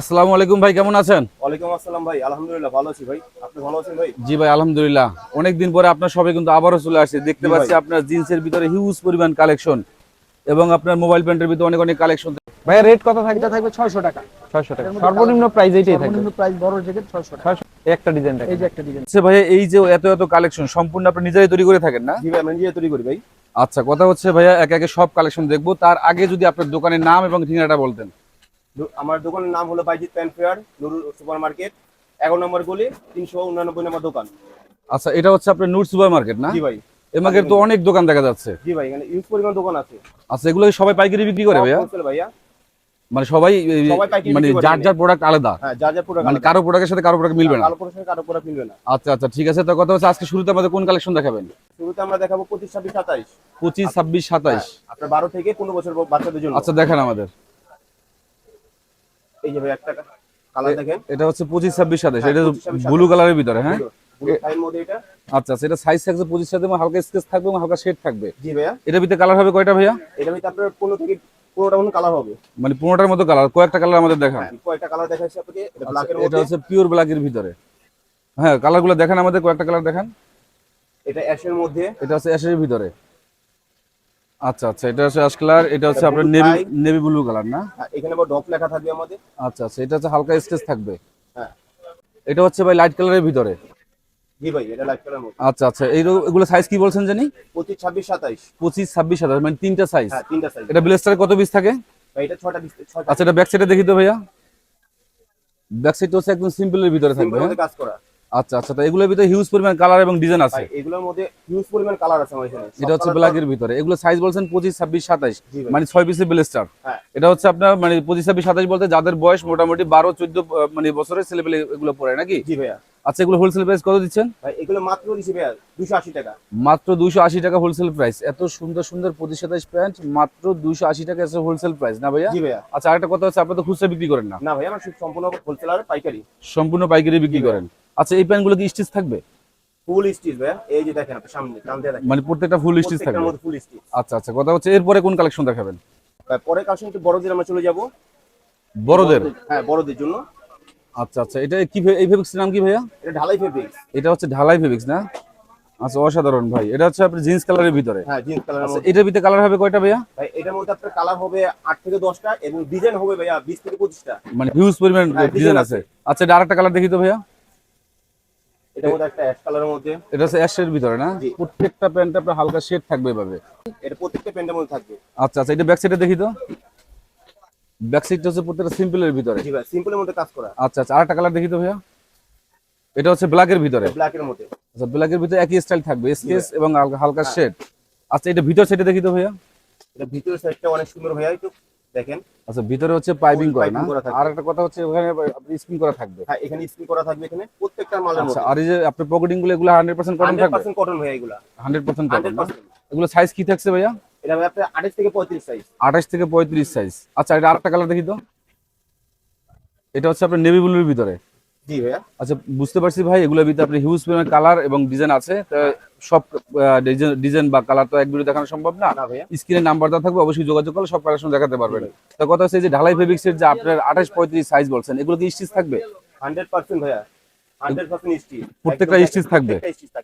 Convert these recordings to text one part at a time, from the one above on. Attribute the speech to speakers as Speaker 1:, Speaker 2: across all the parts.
Speaker 1: আসসালামু আলাইকুম ভাই কেমন আছেন?
Speaker 2: ওয়ালাইকুম আসসালাম ভাই আলহামদুলিল্লাহ ভালো আছি ভাই। আপনি ভালো আছেন ভাই?
Speaker 1: জি ভাই আলহামদুলিল্লাহ। অনেকদিন পরে আপনার সবাই কিন্তু আবারও চলে আসছে দেখতে পাচ্ছি আপনার জিন্সের ভিতরে হিউজ পরিমাণ কালেকশন এবং আপনার মোবাইল প্যান্টের ভিতরে অনেক অনেক কালেকশন
Speaker 3: ভাইয়া রেট কত থাকবে?
Speaker 4: থাকবে ছয়শো টাকা।
Speaker 3: ছয়শো টাকা। সর্বনিম্ন প্রাইস এইটাই থাকবে।
Speaker 4: সর্বনিম্ন প্রাইস বড় জ্যাকেট ছয়শো টাকা।
Speaker 3: একটা ডিজাইন
Speaker 4: এই যে একটা ডিজাইন
Speaker 1: আচ্ছা ভাই এই যে এত এত কালেকশন সম্পূর্ণ আপনি নিজেরাই তৈরি করে থাকেন না?
Speaker 2: জি ভাই নিজে তৈরি করি ভাই।
Speaker 1: আচ্ছা কথা হচ্ছে ভাইয়া একে একে সব কালেকশন দেখব। তার আগে যদি আপনার দোকানের নাম এবং ঠিকানাটা বলতেন।
Speaker 2: আমার দোকানের নাম হলো Baijit pant fair Nurul super market এগারো নম্বর গলি তিনশো উনানব্বই নম্বর দোকান।
Speaker 1: আচ্ছা এটা হচ্ছে আপনার নূর সুপার মার্কেট না?
Speaker 2: জি ভাই।
Speaker 1: এ মার্কেট তো অনেক দোকান দেখা যাচ্ছে।
Speaker 2: জি ভাই এখানে ইউজ পরিমাণ দোকান আছে।
Speaker 1: আচ্ছা এগুলো সবাই পাইকারি বিক্রি করে ভাইয়া?
Speaker 2: ভাইয়া।
Speaker 1: মানে সবাই মানে যার। যার প্রোডাক্ট আলাদা।
Speaker 2: হ্যাঁ যা যা পুরো
Speaker 1: মানে কারও প্রোডাক্টের সাথে কারও প্রোডাক্ট মিলবে না।
Speaker 2: কালো পড়াশোনা কারও পড়া কিনবে না।
Speaker 1: আচ্ছা আচ্ছা ঠিক আছে। তো কথা হচ্ছে আজকে শুরুতে আমাদের কোন কালেকশন দেখাবেন?
Speaker 2: শুরুতে আমরা দেখাবো পঁচিশ ছাব্বিশ সাতাইশ।
Speaker 1: পঁচিশ ছাব্বিশ সাতাইশ।
Speaker 2: আপনার বারো থেকে পনেরো বছর বাচ্চাদের জন্য।
Speaker 1: আচ্ছা দেখেন আমাদের।
Speaker 2: এই যে ভাই একটা কালার দেখেন।
Speaker 1: এটা হচ্ছে পঁচিশ ছাব্বিশ সাতাইশ
Speaker 2: হ্যাঁ,
Speaker 1: এটা
Speaker 2: 25, 26,
Speaker 1: ব্লু কালারের ভিতরে হ্যাঁ? আচ্ছা আচ্ছা এটা সাইজ থাকছে পঁচিশ সাথে হালকা স্কেচ থাকবে এবং হালকা শেড থাকবে।
Speaker 2: জি ভাইয়া।
Speaker 1: এটার ভিতরে কালার হবে কয়টা ভাইয়া?
Speaker 2: এটা ভিতরে আপনার পনেরো থেকে পনেরোটা মতো কালার হবে।
Speaker 1: মানে পনেরোটার মতো কালার কয়েকটা কালার আমাদের দেখান
Speaker 2: হ্যাঁ, কয়েকটা কালার আপনাকে এটা
Speaker 1: আচ্ছা, হচ্ছে পিওর ব্ল্যাকের ভিতরে। হ্যাঁ কালারগুলো দেখান আমাদের কয়েকটা কালার দেখান।
Speaker 2: এটা অ্যাশের মধ্যে।
Speaker 1: এটা হচ্ছে অ্যাশের ভিতরে। আচ্ছা আচ্ছা এটা হচ্ছে অ্যাশ কালার এটা হচ্ছে আপনার নেভি নেভি ব্লু কালার না?
Speaker 2: হ্যাঁ, এখানে আবার ডপ লেখা থাকবে আমাদের।
Speaker 1: আচ্ছা আচ্ছা এটা হচ্ছে হালকা স্কেচ থাকবে।
Speaker 2: হ্যাঁ।
Speaker 1: এটা হচ্ছে ভাই লাইট কালারের ভিতরে।
Speaker 2: জি ভাই এটা লাইট কালার
Speaker 1: আচ্ছা আচ্ছা এই এগুলো সাইজ কি বলছেন জানি?
Speaker 2: পঁচিশ ছাব্বিশ সাতাইশ।
Speaker 1: পঁচিশ ছাব্বিশ হাজার মানে তিনটা সাইজ
Speaker 2: হ্যাঁ তিনটা সাইজ
Speaker 1: এটা ব্লেস্টারে কত পিস থাকে?
Speaker 2: ভাই এটা ছটা ডিসপ্লে ছটা।
Speaker 1: আচ্ছা এটা ব্যাক সাইডে দেখি তো ভাইয়া। ব্যাক সাইড হচ্ছে একদম সিম্পলের ভিতরে থাকবে হ্যাঁ?
Speaker 2: কাজ করা।
Speaker 1: আচ্ছা আচ্ছা তো এগুলোর ভিতরে হিউজ পরিমাণ কালার এবং ডিজাইন আছে?
Speaker 2: এগুলোর মধ্যে হিউজ পরিমাণ কালার আছে আমার এখানে
Speaker 1: এটা হচ্ছে ব্ল্যাকের ভিতরে। এগুলো সাইজ বলছেন পঁচিশ ছাব্বিশ সাতাইশ
Speaker 2: জি ভাই।
Speaker 1: মানে ছয় পিসের ব্লেস্টার
Speaker 2: হ্যাঁ।
Speaker 1: এটা হচ্ছে আপনার মানে পঁচিশ ছাব্বিশ সাতাইশ বলতে যাদের বয়স মোটামুটি বারো চোদ্দ মানে বছরের ছেলেপেলে এগুলো পড়ে নাকি?
Speaker 2: জি ভাইয়া।
Speaker 1: আচ্ছা এগুলো হোলসেল প্রাইস কত দিচ্ছেন?
Speaker 2: ভাই এগুলো মাত্র দিছি ভাইয়া আশি টাকা।
Speaker 1: মাত্র দুইশো আশি টাকা হোলসেল প্রাইস এত সুন্দর সুন্দর পঁচিশ সাতাইশ প্যান্ট মাত্র দুইশো আশি টাকা হোলসেল প্রাইস না ভাইয়া?
Speaker 2: জি ভাইয়া।
Speaker 1: আচ্ছা আরেকটা কথা হচ্ছে আপনার তো খুচরা বিক্রি করেন না?
Speaker 2: না ভাই আমার সম্পূর্ণ হোলসেলার পাইকারি।
Speaker 1: সম্পূর্ণ পাইকারি বিক্রি করেন। আচ্ছা এই প্যান্টগুলো কি স্টিচ থাকবে?
Speaker 2: ফুল স্টিচ ভাইয়া। এই যে দেখেন আপনি সামনে
Speaker 1: মানে প্রত্যেকটা ফুল স্টিচ থাকবে?
Speaker 2: ফুল স্টিচ
Speaker 1: আচ্ছা আচ্ছা কথা হচ্ছে এরপরে কোন কালেকশন দেখাবেন?
Speaker 2: পরে কাছে একটু বড়দের আমরা চলে যাব।
Speaker 1: বড়দের?
Speaker 2: হ্যাঁ বড়দের জন্য।
Speaker 1: আচ্ছা আচ্ছা এটা কি এই ফেব্রিক্সের নাম কি ভাইয়া?
Speaker 2: এটা ঢালাই ফেব্রিক্স
Speaker 1: এটা হচ্ছে ঢালাই ফেব্রিক্স না? আচ্ছা অসাধারণ ভাই এটা হচ্ছে আপনার জিন্স কালারের ভিতরে।
Speaker 2: হ্যাঁ জিন্স কালার
Speaker 1: আচ্ছা এটার ভিতরে কালার হবে কয়টা ভাইয়া?
Speaker 2: ভাই এটার মধ্যে আপনার কালার হবে আট থেকে দশটা এবং ডিজাইন হবে ভাইয়া বিশ থেকে পঁচিশটা।
Speaker 1: মানে হিউজ পরিমাণ
Speaker 2: হ্যাঁ,
Speaker 1: ডিজাইন আছে। আচ্ছা এটা আরেকটা কালার দেখি তো ভাইয়া।
Speaker 2: এটার মধ্যে একটা অ্যাশ কালারের মধ্যে।
Speaker 1: এটা হচ্ছে অ্যাশের ভিতরে না? প্রত্যেকটা প্যান্ট আপনার হালকা শেড থাকবে এভাবে।
Speaker 2: এটা প্রত্যেকটা প্যান্টের মধ্যে থাকবে।
Speaker 1: আচ্ছা আচ্ছা এটা ব্যাক সাইডে দেখি তো। ব্যাক সাইডটা হচ্ছে প্রত্যেকটা সিম্পলের ভিতরে।
Speaker 2: জি ভাই সিম্পলের মধ্যে কাজ করা।
Speaker 1: আচ্ছা আচ্ছা আরেকটা কালার দেখি তো ভাইয়া। এটা হচ্ছে ব্ল্যাকের ভিতরে।
Speaker 2: ব্ল্যাকের মধ্যে।
Speaker 1: আচ্ছা ব্ল্যাকের ভিতরে একই স্টাইল থাকবে স্কেচ এবং হালকা- হালকা শেড আচ্ছা এটা ভিতর সাইডে দেখি তো ভাইয়া।
Speaker 2: এটা ভিতরের সাইডটা অনেক সুন্দর ভাইয়া একটু দেখেন।
Speaker 1: আচ্ছা ভিতরে হচ্ছে পাইপিং করা না। আর একটা কথা হচ্ছে ওখানে আপনি স্পিন করা থাকবে।
Speaker 2: হ্যাঁ এখানে স্ক্রিন করা থাকবে এখানে প্রত্যেকটা মালের
Speaker 1: আচ্ছা
Speaker 2: মধ্যে।
Speaker 1: আর এই যে আপনার পকেটিংগুলো এগুলো হান্ড্রেড পার্সেন্ট কটন
Speaker 2: হান্ড্রেড
Speaker 1: থাকবে
Speaker 2: পার্সেন্ট কটন ভাইয়া এগুলা।
Speaker 1: হান্ড্রেড পার্সেন্ট
Speaker 2: হান্ড্রেড
Speaker 1: কটন এগুলো সাইজ কি থাকছে ভাইয়া?
Speaker 2: এটা ভাই আপনার আঠাশ থেকে পঁয়ত্রিশ সাইজ
Speaker 1: আঠাশ থেকে পঁয়ত্রিশ সাইজ আচ্ছা এটা আরেকটা কালার দেখি তো। এটা হচ্ছে আপনার নেভি ব্লুর ভিতরে।
Speaker 2: জি ভাইয়া।
Speaker 1: আচ্ছা বুঝতে পারছি ভাই এগুলোর ভিতরে আপনি হিউজ পরিমাণ কালার এবং ডিজাইন আছে। সব ডিজাইন বা কালার তো এক ভিডিও দেখানো সম্ভব না। স্ক্রিনে নাম্বার দেওয়া থাকবে অবশ্যই যোগাযোগ করলে সব কালেকশন দেখাতে পারবেন। তো কথা হচ্ছে যে ঢালাই ফেব্রিক্সের যে আপনার আঠাশ পঁয়ত্রিশ সাইজ বলছেন এগুলো কি স্টিচ থাকবে?
Speaker 2: হান্ড্রেড পার্সেন্ট ভাইয়া। হান্ড্রেড স্টিচ
Speaker 1: থাকবে?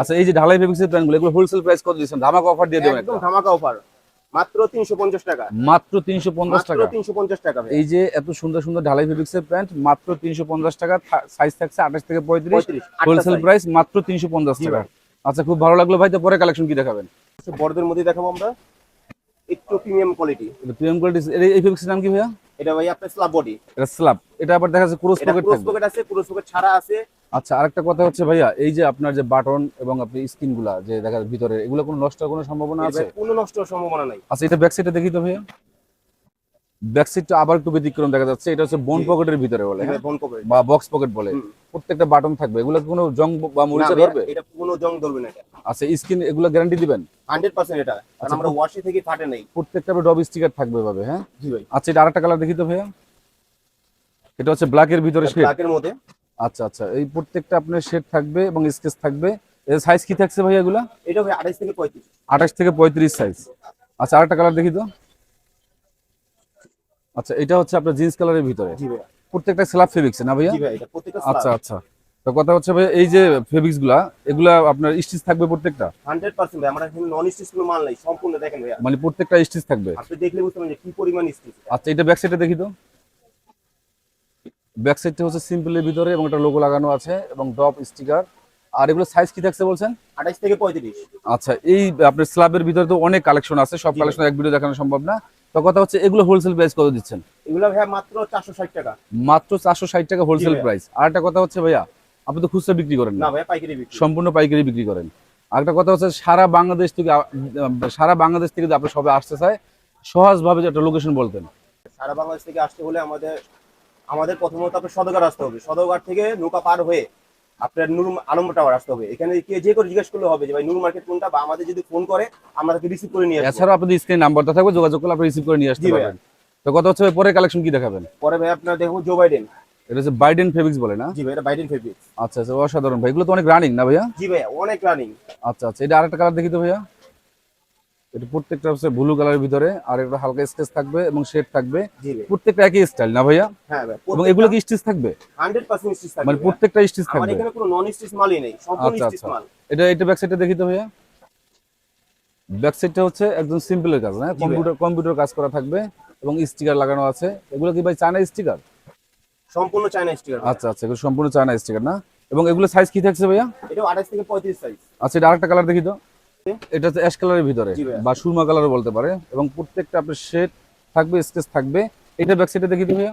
Speaker 1: আচ্ছা এই যে ঢালাই ফেব্রিক্সের প্যান্টগুলো এগুলো হোলসেল প্রাইস কত দিচ্ছেন? ধামাকা অফার দিয়ে দেবেন
Speaker 2: একদম ধামাকা অফার মাত্র তিনশো পঞ্চাশ টাকা।
Speaker 1: মাত্র তিনশো পঞ্চাশ
Speaker 2: মাত্র
Speaker 1: টাকা।
Speaker 2: তিনশো পঞ্চাশ টাকা
Speaker 1: এই যে এত সুন্দর সুন্দর ঢালাই ফেব্রিক্সের প্যান্ট মাত্র তিনশো পঞ্চাশ টাকা সাইজ থাকছে আঠাশ থেকে পঁয়ত্রিশ।
Speaker 2: পঁয়ত্রিশ, আটটা
Speaker 1: হোলসেল প্রাইস মাত্র তিনশো পঞ্চাশ
Speaker 2: জি
Speaker 1: টাকা।
Speaker 2: ভাই।
Speaker 1: আচ্ছা খুব ভালো লাগল ভাই তো পরে কালেকশন কি দেখাবেন?
Speaker 2: বড়দের মধ্যে দেখাবো আমরা। একটু প্রিমিয়াম কোয়ালিটি
Speaker 1: প্রিমিয়াম কোয়ালিটি এই ফেব্রিক্সের নাম কি ভাইয়া?
Speaker 2: এটা ভাই আপনার স্ল্যাব বডি
Speaker 1: এটা স্ল্যাব এটা আবার দেখা যাচ্ছে ক্রস পকেট
Speaker 2: ক্রস পকেট আছে ক্রস পকেট ছাড়া আছে।
Speaker 1: আচ্ছা আরেকটা কথা হচ্ছে ভাইয়া এই যে আপনার যে বাটন এবং আপনি স্ক্রিনগুলা যে দেখা ভিতরে এগুলো কোনো নষ্ট হওয়ার কোনো সম্ভাবনা আছে?
Speaker 2: কোনো নষ্ট হওয়ার সম্ভাবনা নাই।
Speaker 1: আচ্ছা এটা ব্যাক সাইডে দেখি তো ভাইয়া। ব্যাক সাইডটা আবার একটু ব্যতিক্রম দেখা যাচ্ছে। এটা হচ্ছে বোন পকেটের ভিতরে বলে হ্যাঁ?
Speaker 2: পকেট
Speaker 1: বা বক্স পকেট বলে। প্রত্যেকটা বাটন থাকবে। এগুলো কোনো জং বা মরিচা ধরবে?
Speaker 2: এটা কোনো জং ধরবে না এটা।
Speaker 1: আচ্ছা স্ক্রিন এগুলো গ্যারান্টি দিবেন?
Speaker 2: হান্ড্রেড পার্সেন্ট এটা। কারণ
Speaker 1: আচ্ছা,
Speaker 2: আমরা ওয়াশি থেকে ফাটে নাই।
Speaker 1: প্রত্যেকটা ডব স্টিকার থাকবে ভাবে হ্যাঁ?
Speaker 2: জি ভাই।
Speaker 1: আচ্ছা এটা আরেকটা কালার দেখি তো ভাইয়া। এটা হচ্ছে ব্ল্যাকের ভিতরে শেড
Speaker 2: ব্ল্যাকের মধ্যে।
Speaker 1: আচ্ছা আচ্ছা এই প্রত্যেকটা আপনার শেড থাকবে এবং স্কেচ থাকবে। এর সাইজ কি থাকছে ভাইয়া এগুলা?
Speaker 2: এটা ভাই আঠাইশ থেকে পঁয়ত্রিশ।
Speaker 1: আঠাশ থেকে পঁয়ত্রিশ সাইজ আচ্ছা আরেকটা কালার দেখি তো। আচ্ছা এটা হচ্ছে আপনার জিন্স কালারের ভিতরে?
Speaker 2: জি ভাই
Speaker 1: প্রত্যেকটা স্ল্যাব ফেব্রিক্স না ভাইয়া?
Speaker 2: জি ভাই এটা প্রত্যেকটা
Speaker 1: আচ্ছা আচ্ছা। তো কথা হচ্ছে ভাই এই যে ফেব্রিক্সগুলা এগুলা আপনার স্টিচ থাকবে প্রত্যেকটা?
Speaker 2: হান্ড্রেড পার্সেন্ট ভাই আমরা এখানে নন স্টিচ কোনো মাল নাই সম্পূর্ণ দেখেন ভাইয়া।
Speaker 1: মানে প্রত্যেকটা স্টিচ থাকবে?
Speaker 2: আপনি দেখলে বুঝতে পারবেন যে কি পরিমাণ স্টিচ
Speaker 1: আচ্ছা এটা ব্যাক সাইডে দেখি তো। ব্যাক সাইডটা হচ্ছে সিম্পলের ভিতরে এবং একটা লোগো লাগানো আছে এবং ড্রপ স্টিকার আর এগুলো সাইজ কি থাকছে বলছেন?
Speaker 2: আঠাইশ থেকে পঁয়ত্রিশ।
Speaker 1: আচ্ছা এই আপনার স্ল্যাবের ভিতরে তো অনেক কালেকশন আছে সব কালেকশন এক ভিডিও দেখানো সম্ভব না। তো কথা হচ্ছে এগুলো হোলসেল প্রাইস কত দিচ্ছেন?
Speaker 2: এগুলো ভাইয়া মাত্র টাকা।
Speaker 1: মাত্র টাকা হোলসেল প্রাইস আর একটা কথা হচ্ছে ভাইয়া আপনি তো খুচরা বিক্রি করেন
Speaker 2: না। ভাইয়া পাইকারি বিক্রি।
Speaker 1: সম্পূর্ণ পাইকারি বিক্রি করেন। আরেকটা কথা হচ্ছে সারা বাংলাদেশ থেকে সারা বাংলাদেশ থেকে যদি আপনি সবাই আসতে চায় সহজভাবে একটা লোকেশন বলতেন।
Speaker 2: সারা বাংলাদেশ থেকে আসতে হলে আমাদের আমাদের প্রথমত আপনার সদরঘাট আসতে হবে। সদরঘাট থেকে নৌকা পার হয়ে আপনার নূর আলম টাওয়ার আসতে হবে। এখানে কে যে করে জিজ্ঞেস করলে হবে যে ভাই নূর মার্কেট কোনটা বা আমাদের যদি ফোন করে আমরা তাকে রিসিভ করে নিয়ে আসব।
Speaker 1: এছাড়াও আপনাদের স্ক্রিন নাম্বারটা থাকবে যোগাযোগ করলে আপনি রিসিভ করে নিয়ে আসতে পারবেন। তো কত হচ্ছে পরে কালেকশন কি দেখাবেন?
Speaker 2: পরে ভাই আপনার দেখব জো বাইডেন
Speaker 1: এটা হচ্ছে বাইডেন ফেব্রিক্স বলে না?
Speaker 2: জি ভাই এটা বাইডেন ফেব্রিক্স
Speaker 1: আচ্ছা আচ্ছা অসাধারণ ভাই। এগুলো তো অনেক রানিং না ভাইয়া?
Speaker 2: জি ভাই অনেক রানিং
Speaker 1: আচ্ছা আচ্ছা এটা আরেকটা কালার দেখি তো ভাইয়া। এটা প্রত্যেকটা হচ্ছে ব্লু কালারের ভিতরে আর একটা হালকা স্কেচ থাকবে এবং শেড থাকবে। প্রত্যেকটা একই স্টাইল না ভাইয়া?
Speaker 2: হ্যাঁ
Speaker 1: এবং এগুলো কি স্টিচ থাকবে?
Speaker 2: হান্ড্রেড পার্সেন্ট স্টিচ থাকবে
Speaker 1: মানে প্রত্যেকটা স্টিচ
Speaker 2: আমার এখানে কোনো নন স্টিচ মালই নেই সম্পূর্ণ
Speaker 1: আচ্ছা,
Speaker 2: স্টিচ
Speaker 1: আচ্ছা।
Speaker 2: মাল।
Speaker 1: এটা এটা ব্যাক সাইডটা দেখি তো ভাইয়া। ব্যাক সাইডটা হচ্ছে একদম সিম্পলের কাজ না কম্পিউটার কম্পিউটার কাজ করা থাকবে এবং স্টিকার লাগানো আছে। এগুলো কি ভাই চায়না স্টিকার
Speaker 2: সম্পূর্ণ চায়না স্টিকার
Speaker 1: আচ্ছা আচ্ছা এগুলো সম্পূর্ণ চায়না স্টিকার না? এবং এগুলো সাইজ কি থাকছে ভাইয়া?
Speaker 2: এটা আঠাশ থেকে পঁয়ত্রিশ সাইজ
Speaker 1: আচ্ছা এটা আরেকটা কালার দেখি তো। এটা হচ্ছে অ্যাশ কালারের ভিতরে বা সুরমা কালারও বলতে পারে। এবং প্রত্যেকটা আপনার শেড থাকবে স্কেচ থাকবে। এটা ব্যাক সাইডে দেখি ভাইয়া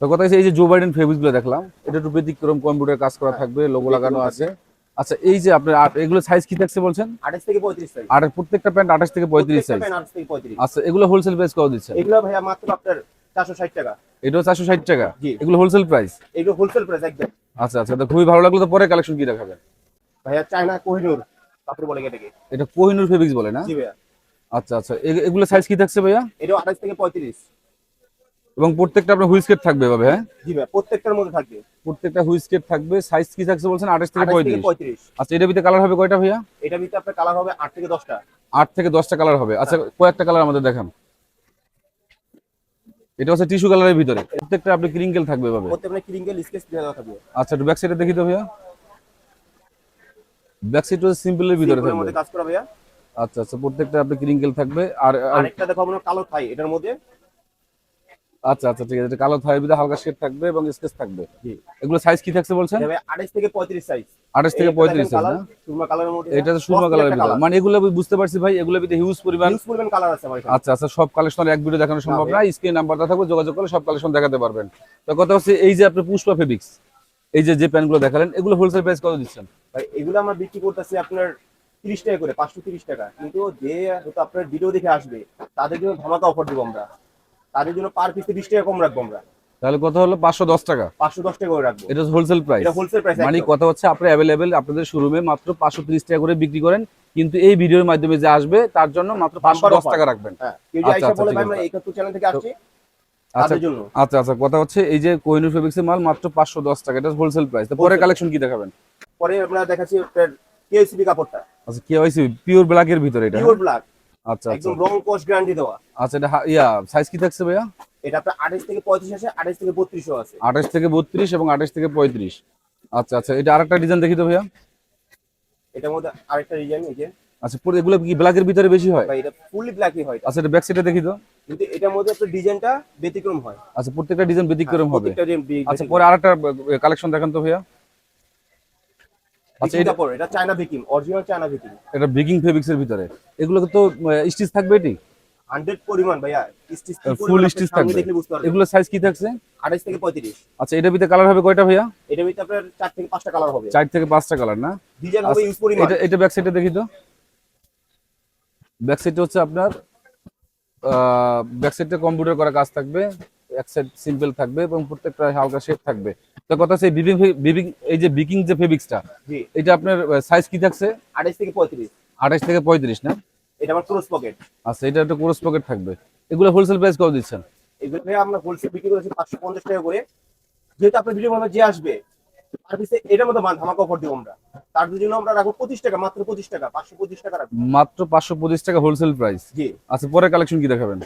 Speaker 1: তো কথা হচ্ছে এই যে জো বাইডেন ফেব্রিকগুলো দেখলাম এটা একটু ব্যতিক্রম কম্পিউটার কাজ করা থাকবে লোগো লাগানো আছে। আচ্ছা এই যে আপনার এগুলো সাইজ কি থাকছে বলছেন?
Speaker 2: আঠাশ থেকে পঁয়ত্রিশ সাইজ
Speaker 1: আর প্রত্যেকটা প্যান্ট আঠাশ থেকে পঁয়ত্রিশ সাইজ আচ্ছা এগুলো হোলসেল প্রাইস কত দিচ্ছেন?
Speaker 2: এগুলো ভাইয়া মাত্র আপনার চারশো ষাট টাকা।
Speaker 1: এটা চারশো ষাট টাকা? এগুলো হোলসেল প্রাইস
Speaker 2: এগুলো হোলসেল প্রাইস একদম।
Speaker 1: আচ্ছা আচ্ছা তো খুবই ভালো লাগল তো পরে কালেকশন কি দেখাবেন?
Speaker 2: ভাইয়া চায়না কোহিনুর। কাপড় বলে এটাকে।
Speaker 1: এটা কোহিনুর ফেব্রিক্স বলে না?
Speaker 2: জি ভাইয়া।
Speaker 1: আচ্ছা আচ্ছা। এগুলো সাইজ কি থাকছে ভাইয়া?
Speaker 2: এটাও আঠাশ থেকে পঁয়ত্রিশ।
Speaker 1: এবং প্রত্যেকটা আপনার হুইস্কেট থাকবে এভাবে হ্যাঁ?
Speaker 2: জি ভাইয়া প্রত্যেকটার মধ্যে থাকবে।
Speaker 1: প্রত্যেকটা হুইস্কেট থাকবে। সাইজ কি থাকছে বলছেন? আঠাশ থেকে
Speaker 2: আঠাশ থেকে
Speaker 1: পঁয়ত্রিশ।
Speaker 2: পঁয়ত্রিশ।
Speaker 1: আচ্ছা এটা ভিতরে কালার হবে কয়টা ভাইয়া?
Speaker 2: এটা ভিতরে আপনার কালার হবে আট থেকে দশটা।
Speaker 1: আট থেকে দশটা কালার হবে। আচ্ছা কয়েকটা কালার আমাদের দেখান। এটা হচ্ছে টিস্যু কালারের ভিতরে। প্রত্যেকটা আপনি ক্রিঙ্কেল থাকবে এভাবে।
Speaker 2: প্রত্যেকটা ক্রিঙ্গেল স্কেচ দেওয়া থাকবে।
Speaker 1: আচ্ছা একটু ব্যাক সাইডে দেখি তো ভাইয়া। ব্যাক সাইড হচ্ছে সিম্পলের ভিতরে থাকবে।
Speaker 2: মধ্যে কাজ করা ভাইয়া।
Speaker 1: আচ্ছা আচ্ছা প্রত্যেকটা আপনি ক্রিঙ্কেল থাকবে? আর আর-
Speaker 2: আরেকটা দেখো আপনার কালো থাই এটার মধ্যে।
Speaker 1: আচ্ছা আচ্ছা ঠিক আছে এটা কালো থাইয়ের ভিতরে হালকা শেড থাকবে এবং স্কেচ থাকবে। এগুলো সাইজ কি থাকছে বলছেন?
Speaker 2: ভাইয়া আঠাশ থেকে পঁয়ত্রিশ সাইজ
Speaker 1: আঠাশ থেকে পঁয়ত্রিশ সাইজ না?
Speaker 2: সুরমা কালারের মধ্যে।
Speaker 1: এটা তো সুরমা কালারের ভিতরে। মানে এগুলো বুঝতে পারছি ভাই এগুলো ভিতরে হিউজ পরিমাণ
Speaker 2: ইউজ করবেন কালার আছে আমার এখানে।
Speaker 1: আচ্ছা আচ্ছা সব কালেকশন এক ভিডিও দেখানো সম্ভব না স্ক্রিন নাম্বারটা থাকবে যোগাযোগ করলে সব কালেকশন দেখাতে পারবেন। তো কথা হচ্ছে এই যে আপনি পুষ্পা ফেব্রিক্স এই যে যে প্যান্টগুলো দেখালেন এগুলো হোলসেল প্রাইস কত দিচ্ছেন?
Speaker 2: ভাই এগুলো আমরা বিক্রি করতেছি আপনার তিরিশ টাকা করে পাঁচশো তিরিশ টাকা। কিন্তু যে হয়তো আপনার ভিডিও দেখে আসবে তাদের জন্য ধামাকা অফার দিব আমরা। তাদের জন্য পার পিসে বিশ টাকা কম রাখব আমরা।
Speaker 1: তাহলে কত হলো পাঁচশো দশ টাকা।
Speaker 2: পাঁচশো দশ টাকা করে রাখব।
Speaker 1: এটা হোলসেল প্রাইস
Speaker 2: এটা হোলসেল প্রাইস
Speaker 1: মানে কথা হচ্ছে আপনি অ্যাভেলেবেল আপনাদের শোরুমে মাত্র পাঁচশো ত্রিশ টাকা করে বিক্রি করেন। কিন্তু এই ভিডিওর মাধ্যমে যে আসবে তার জন্য মাত্র পাঁচশো দশ টাকা রাখবেন।
Speaker 2: হ্যাঁ
Speaker 1: আচ্ছা, আচ্ছা, আচ্ছা আচ্ছা আচ্ছা কথা হচ্ছে এই যে কোহিনুর ফেব্রিক্সের মাল মাত্র পাঁচশো দশ টাকা এটা হোলসেল প্রাইস পরে কালেকশন কি দেখাবেন?
Speaker 2: পরে আমরা দেখাচ্ছি কেএসিবি কাপড়টা।
Speaker 1: আচ্ছা কে হয়েছে পিওর ব্ল্যাকের ভিতরে এটা
Speaker 2: পিওর ব্ল্যাক
Speaker 1: আচ্ছা আচ্ছা।
Speaker 2: একদম রং কোশ গ্যারান্টি দেওয়া।
Speaker 1: আচ্ছা এটা ইয়া সাইজ কি থাকছে ভাইয়া?
Speaker 2: এটা আপনার আঠাশ থেকে পঁয়ত্রিশ আছে আঠাশ থেকে বত্রিশও আছে।
Speaker 1: আঠাশ থেকে বত্রিশ এবং আঠাশ থেকে পঁয়ত্রিশ। আচ্ছা আচ্ছা এটা আরেকটা ডিজাইন দেখি তো ভাইয়া।
Speaker 2: এটার মধ্যে আরেকটা ডিজাইন এই যে।
Speaker 1: আচ্ছা পুরো এগুলো কি ব্ল্যাকের ভিতরে বেশি হয়?
Speaker 2: ভাই এটা ফুললি ব্ল্যাকই হয়
Speaker 1: আচ্ছা এটা ব্যাক সাইডে দেখি তো।
Speaker 2: কিন্তু এটার মধ্যে আপনার ডিজাইনটা ব্যতিক্রম হয়।
Speaker 1: আচ্ছা প্রত্যেকটা ডিজাইন ব্যতিক্রম হবে।
Speaker 2: প্রত্যেকটা
Speaker 1: আচ্ছা পরে আরেকটা কালেকশন দেখান তো ভাইয়া। আচ্ছা এটা
Speaker 2: চায়না অরিজিনাল চায়না ভিকিং
Speaker 1: এটা বিগিং ফেব্রিক্স এর ভিতরে। এগুলো তো স্টিচ থাকবে এটি?
Speaker 2: পরিমাণ ভাইয়া স্টিচ
Speaker 1: ফুল স্টিচ থাকবে।
Speaker 2: দেখলে বুঝতে পারবেন।
Speaker 1: এগুলো সাইজ কি থাকছে?
Speaker 2: আঠাশ থেকে পঁয়ত্রিশ।
Speaker 1: আচ্ছা এটার ভিতরে কালার হবে কয়টা ভাইয়া?
Speaker 2: এটার ভিতরে আপনার থেকে কালার হবে।
Speaker 1: থেকে কালার না?
Speaker 2: ডিজাইন হবে
Speaker 1: আচ্ছা,
Speaker 2: ইউজ পরিমাণ।
Speaker 1: এটা এটা ব্যাক সাইডে দেখি তো। ব্যাক সাইডে হচ্ছে আপনার ব্যাক সাইডে কম্পিউটার করা কাজ থাকবে। এক সাইড সিম্পল থাকবে এবং প্রত্যেকটা হালকা শেড থাকবে। তো কথা হচ্ছে বিবিং বিবিং এই যে বিকিং যে ফেব্রিক্সটা এটা আপনার সাইজ কি থাকছে?
Speaker 2: আঠাশ থেকে পঁয়ত্রিশ।
Speaker 1: আঠাশ থেকে পঁয়ত্রিশ না?
Speaker 2: এটা আমার ক্রস পকেট
Speaker 1: আচ্ছা এটা একটা কোর্স পকেট থাকবে। এগুলো হোলসেল প্রাইস কত দিচ্ছেন?
Speaker 2: এগুলো আমরা হোলসেল বিক্রি করেছি টাকা করে। যেহেতু আপনার ভিডিও মধ্যে যে আসবে এটার মধ্যে মান ধামাকা অফার দিব আমরা। তার জন্য আমরা রাখব টাকা মাত্র পঁচিশ টাকা পাঁচশো পঁচিশ টাকা রাখব।
Speaker 1: মাত্র টাকা হোলসেল প্রাইস
Speaker 2: জি।
Speaker 1: আচ্ছা পরে কালেকশন কি দেখাবেন?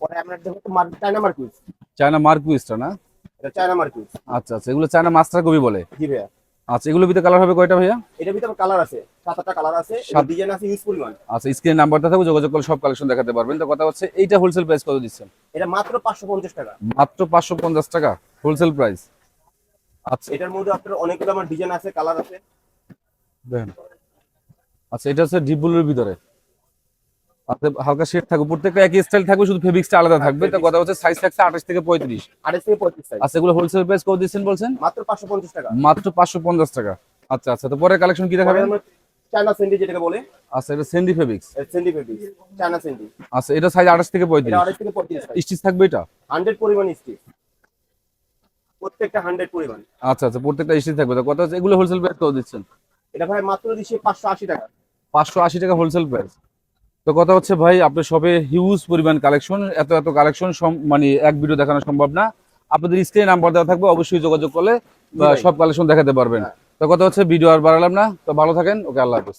Speaker 2: পরে আমরা চায়না মার্কুইজ
Speaker 1: চায়না মার্কুইসটা না?
Speaker 2: চায়না মার্কুইজ
Speaker 1: আচ্ছা আচ্ছা এগুলো চায়না মাস্টার কবি বলে?
Speaker 2: জি ভাইয়া।
Speaker 1: আচ্ছা এগুলো ভিতরে কালার হবে কয়টা ভাইয়া?
Speaker 2: এটার ভিতরে কালার আছে সাত আটটা কালার আছে ডিজাইন আছে ইউজফুল ওয়ান
Speaker 1: আচ্ছা স্ক্রিনে নাম্বারটা থাকবে যোগাযোগ করে সব কালেকশন দেখাতে পারবেন। তো কথা হচ্ছে এইটা হোলসেল প্রাইস কত দিচ্ছেন?
Speaker 2: এটা মাত্র পাঁচশো পঞ্চাশ টাকা।
Speaker 1: মাত্র পাঁচশো পঞ্চাশ টাকা হোলসেল প্রাইস আচ্ছা।
Speaker 2: এটার মধ্যে আপনার অনেকগুলো আমার ডিজাইন আছে কালার আছে।
Speaker 1: দেখেন আচ্ছা এটা হচ্ছে ডিপ ব্লুর ভিতরে। হালকা শেড থাকবে প্রত্যেকটা একই স্টাইল থাকবে শুধু ফেব্রিক্সটা আলাদা থাকবে। তো কথা হচ্ছে সাইজ থাকছে আঠাশ থেকে পঁয়ত্রিশ।
Speaker 2: আড়াইশ থেকে পঁয়ত্রিশ
Speaker 1: আচ্ছা এগুলো হোলসেল প্রাইস কত দিচ্ছেন বলছেন?
Speaker 2: মাত্র পাঁচশো পঞ্চাশ টাকা।
Speaker 1: মাত্র পাঁচশো পঞ্চাশ টাকা। আচ্ছা আচ্ছা তো পরে কালেকশন কি দেখাবেন?
Speaker 2: চায়না সেন্ডি যেটাকে বলে।
Speaker 1: আচ্ছা এটা sandy fabrics
Speaker 2: sandy fabric China sandy
Speaker 1: আচ্ছা এটা সাইজ আঠাশ থেকে পঁয়ত্রিশ।
Speaker 2: আড়াইশ থেকে পঁয়ত্রিশ
Speaker 1: স্টিচ থাকবে এটা?
Speaker 2: হান্ড্রেড পরিমাণ স্টিচ প্রত্যেকটা হান্ড্রেড পরিমাণ।
Speaker 1: আচ্ছা আচ্ছা প্রত্যেকটা স্টিচ থাকবে। তো কথা হচ্ছে এগুলো হোলসেল প্রাইস কত দিচ্ছেন?
Speaker 2: এটা ভাই মাত্র দিচ্ছি পাঁচশো আশি টাকা।
Speaker 1: পাঁচশো আশি টাকা হোলসেল প্রাইস তো কথা হচ্ছে ভাই আপনার সবে হিউজ পরিমাণ কালেকশন এত এত কালেকশন মানে এক ভিডিও দেখানো সম্ভব না। আপনাদের স্ক্রিনে নাম্বার দেওয়া থাকবে অবশ্যই যোগাযোগ করলে সব কালেকশন দেখাতে পারবেন।
Speaker 2: হ্যাঁ।
Speaker 1: তো কথা হচ্ছে ভিডিও আর বাড়ালাম না তো ভালো থাকেন ওকে আল্লাহ হাফেজ।